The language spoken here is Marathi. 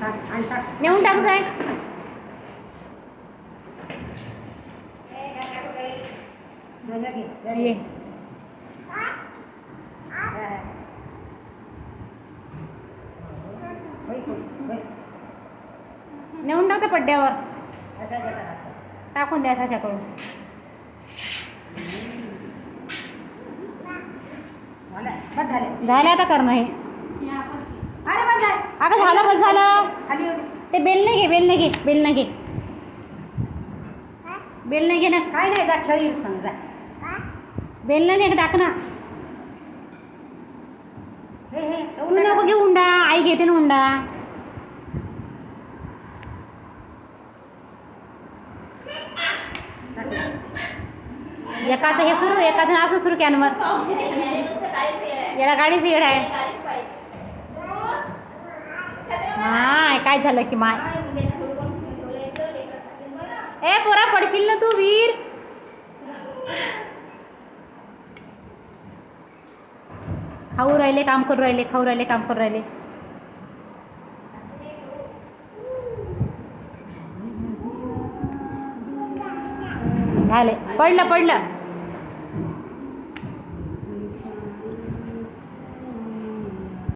नेऊन टाक जाय ये. नेऊन टाक पड्ड्यावर. टाकून द्या अशा करून झालं आता करणं हे. अरे बस झालं. अगं झालं बस झालं? खाली येऊ दे. ते बेलने घे बेलने घे बेलने घे. बेलने घे ना काय नाही जा खेळी समजा बेलने नाही टाक ना. हे हे तू नको घे उंडा आई घेते ना उंडा. एकाचं हे सुरू एकाचं असं सुरू कॅनवर. याला गाडीच येड आहे माय काय झालं की माय? ए पोरा पडशील ना तू वीर. खाऊ राहिले काम करू राहिले खाऊ राहिले काम करू राहिले. झाले. पडलं पडलं.